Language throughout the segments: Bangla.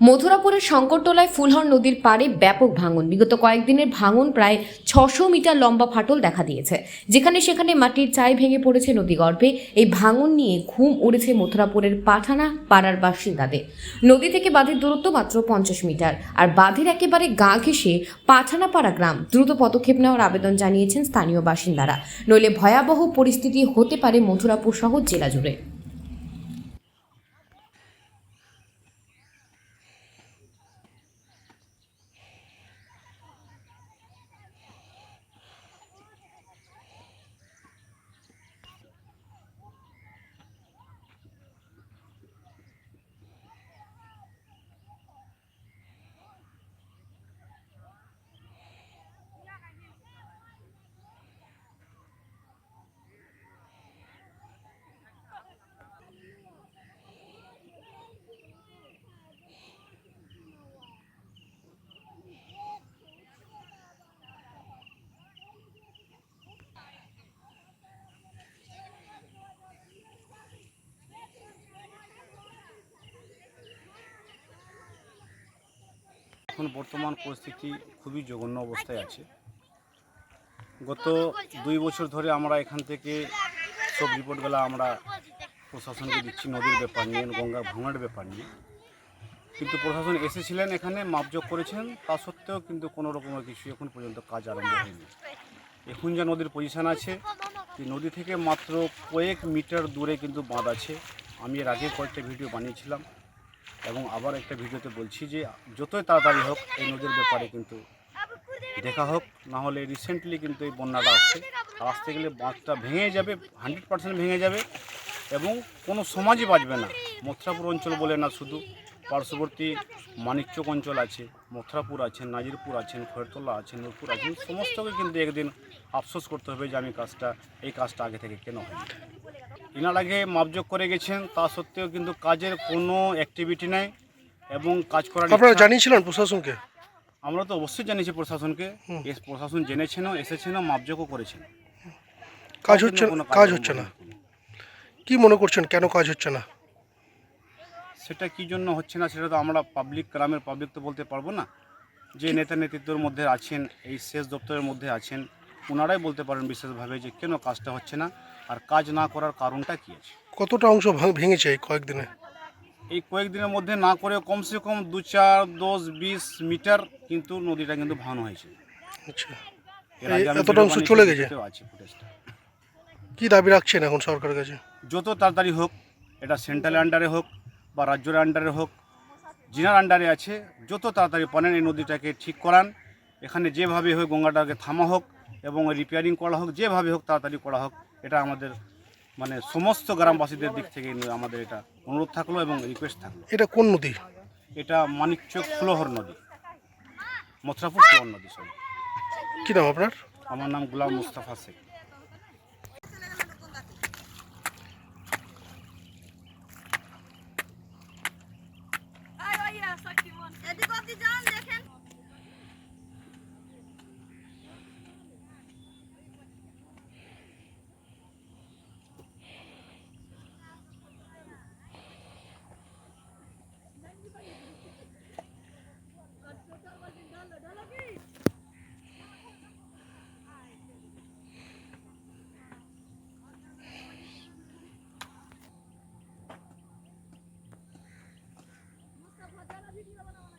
মথুরাপুরের শঙ্করটোলায় ফুলহর নদীর পাড়ে ব্যাপক ভাঙন। বিগত কয়েকদিনের ভাঙন প্রায় ছশো মিটার লম্বা ফাটল দেখা দিয়েছে। যেখানে সেখানে মাটির চাই ভেঙে পড়েছে নদীগর্ভে। এই ভাঙন নিয়ে ঘুম উড়েছে মথুরাপুরের পাঠানা পাড়ার বাসিন্দাদের। নদী থেকে বাঁধের দূরত্ব মাত্র পঞ্চাশ মিটার। আর বাঁধের একেবারে গা ঘেঁষে পাঠানাপাড়া গ্রাম দ্রুত পদক্ষেপ নেওয়ার আবেদন জানিয়েছেন স্থানীয় বাসিন্দারা। নইলে ভয়াবহ পরিস্থিতি হতে পারে মথুরাপুর সহ জেলা জুড়ে। এখন বর্তমান পরিস্থিতি খুবই জঘন্য অবস্থায় আছে। গত দুই বছর ধরে আমরা এখান থেকে সব রিপোর্টগুলো আমরা প্রশাসনকে দিচ্ছি, নদীর ব্যাপার নিয়ে গঙ্গা ভাঙার ব্যাপার নিয়ে। কিন্তু প্রশাসন এসেছিলেন এখানে মাপযোগ করেছেন, তা সত্ত্বেও কিন্তু কোনো রকমের কিছু এখন পর্যন্ত কাজ আরম্ভ হয়নি। এখন যা নদীর পজিশন আছে নদী থেকে মাত্র কয়েক মিটার দূরে কিন্তু বাঁধ আছে। আমি এর আগে কয়েকটা ভিডিও বানিয়েছিলাম। এবং আবার একটা ভিডিওতে বলছি যে, যতই তাড়াতাড়ি হোক, এই নদীর ব্যাপারে কিন্তু দেখা হোক না হলে রিসেন্টলি কিন্তু এই বন্যাটা আসছে। আসতে গেলে বাঁধটা ভেঙে যাবে হান্ড্রেড পার্সেন্ট ভেঙে যাবে এবং কোনো সমাজই বাঁচবে না। মথুরাপুর অঞ্চল বলে না শুধু, পার্শ্ববর্তী মানিকচক অঞ্চল আছে, মথুরাপুর আছেন নাজিরপুর আছেন খয়েরতলা আছেন নূরপুর আছেন সমস্তকে কিন্তু একদিন আফসোস করতে হবে যে, আমি কাজটা, এই কাজটা আগে থেকে কেন হয়নি। ইনার আগে মাপযোগ করে গেছেন তা সত্ত্বেও কিন্তু কাজের কোনো অ্যাক্টিভিটি নাই এবং কাজ করার আপনারা জানিয়েছিলেন প্রশাসনকে? আমরা তো অবশ্যই জানিয়েছি প্রশাসনকে। প্রশাসন জেনেছেনও এসেছেনও মাপযোগও করেছেন। কাজ হচ্ছে কাজ হচ্ছে না। কি মনে করছেন কেন কাজ হচ্ছে না? সেটা কি জন্য হচ্ছে না সেটা তো আমরা পাবলিক গ্রামের পাবলিক তো বলতে পারব না। যে নেতা নেতৃত্বের মধ্যে আছেন এই সেচ দপ্তরের মধ্যে আছেন ওনারাই বলতে পারেন বিশেষভাবে যে কেন কাজটা হচ্ছে না। আর কাজ না করার কারণটা কী আছে? কতটা অংশ ভেঙেছে এই কয়েকদিনে? এই কয়েকদিনের মধ্যে না করে কমসে কম দু চার দশ বিশ মিটার কিন্তু নদীটা কিন্তু ভাঙানো হয়েছে। আচ্ছা। এতটা অংশ চলে গেছে? ভিডিওতেও আছে ফুটেজটা কি দাবি রাখছেন এখন সরকারের কাছে? যত তাড়াতাড়ি হোক এটা সেন্ট্রালের আন্ডারে হোক বা রাজ্যের আন্ডারে হোক জিনার আন্ডারে আছে যত তাড়াতাড়ি পারেন এই নদীটাকে ঠিক করান। এখানে যেভাবে হোক গঙ্গাটাকে থামা হোক এবং রিপেয়ারিং করা হোক যেভাবে হোক তাড়াতাড়ি করা হোক এটা আমাদের মানে সমস্ত গ্রামবাসীদের দিক থেকে আমাদের এটা অনুরোধ থাকল এবং রিকোয়েস্ট থাকল। এটা কোন নদী? এটা মানিকচক ফুলহর নদী। মথুরাপুর ফুলহর নদী সরি কী নাম আপনার? আমার নাম গুলাম মুস্তাফা শেখ। video.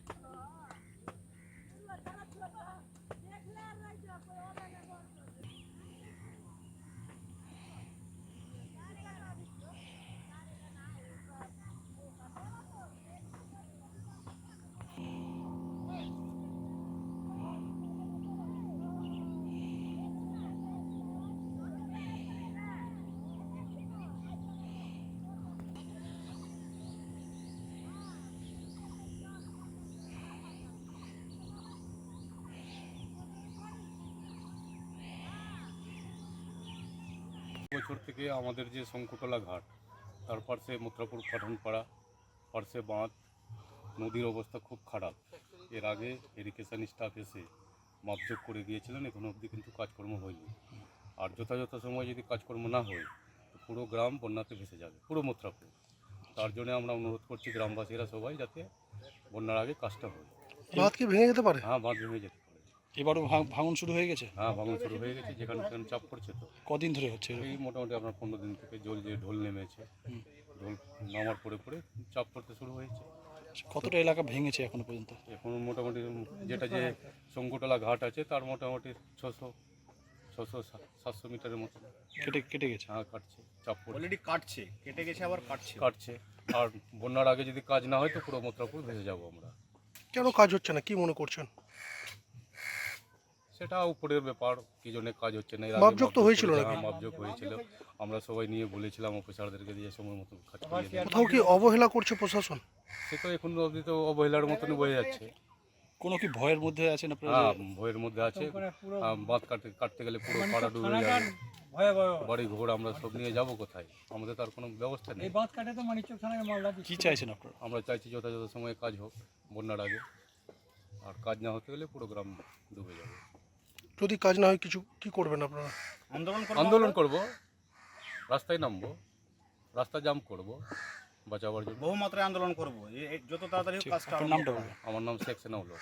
বছর থেকে আমাদের যে শঙ্কুতলা ঘাট তার পাশে মথুরাপুর পাঠানপাড়া পার্শ্বে বাঁধ নদীর অবস্থা খুব খারাপ। এর আগে এরিগেশন স্টাফ এসে মাপযোগ করে গিয়েছিলেন এখনও অবধি কিন্তু কাজকর্ম হয়নি। আর যথাযথ সময় যদি কাজকর্ম না হয় তো পুরো গ্রাম বন্যাতে ভেসে যাবে পুরো মথুরাপুর তার জন্য আমরা অনুরোধ করছি গ্রামবাসীরা সবাই যাতে বন্যার আগে কাজটা হয়। বাঁধ কি ভেঙে যেতে পারে? হ্যাঁ বাঁধ ভেঙে যেতে এবারও ভাঙ- ভাঙন শুরু হয়ে গেছে? হ্যাঁ ভাঙন শুরু হয়ে গেছে যেখানে সেখানে চাপ পড়ছে তো। কদিন ধরে হচ্ছে এরকম? এই মোটামুটি আপনার পনেরো দিন থেকে জল যে ঢোল নেমেছে ঢোল নামার পরে পরে চাপ পড়তে শুরু হয়েছে। কতটা এলাকা ভেঙেছে এখনও পর্যন্ত? এখন মোটামুটি যেটা যে শঙ্কুটলা ঘাট আছে তার মোটামুটি ছশো ছশো সাতশো মিটারের মতো। কেটে কেটে গেছে? হ্যাঁ কাটছে চাপ পড়ছে। অলরেডি কাটছে কেটে গেছে আবার কাটছে। কাটছে আর বন্যার আগে যদি কাজ না হয় তো পুরো মত্রাপুর ভেসে যাব আমরা। কেন কাজ হচ্ছে না? কি মনে করছেন? সেটা উপরের ব্যাপার কি জন্য কাজ হচ্ছে না মাপজোক তো হয়েছিল করে- নাকি? হ্যাঁ, মাপজোক হয়েছিল। আমরা সবাই নিয়ে বলেছিলাম অফিসারদেরকে দিয়ে সময় মতো কাজ করিয়ে কোথাও কি অবহেলা করছে প্রশাসন? সে তো এখন অবধি তো অবহেলার মতন বয়ে যাচ্ছে। কোনো কি ভয়ের মধ্যে আছেন আপনারা? হ্যাঁ ভয়ের মধ্যে আছে। বাঁধ কাটতে কাটতে গেলে পুরো পাড়া ডুবে যাবে। বাড়ি ঘোর আমরা সব নিয়ে যাব কোথায়? আমাদের তার কোনো ব্যবস্থা নেই। কি চাইছেন আপনারা? আমরা চাইছি যথাযথ সময়ে কাজ হোক বন্যার আগে। আর কাজ না হতে গেলে পুরো গ্রাম ডুবে যাবে। যদি কাজ না হয় কিছু কি করবেন আপনারা? আন্দোলন আন্দোলন করব। রাস্তায় নামবো। রাস্তা জাম করব। বাঁচাবার জন্য। বহুমাত্রায় আন্দোলন করব। যত তাড়াতাড়ি কাজটা আমার নাম শেখ সেনাউল্লাহ।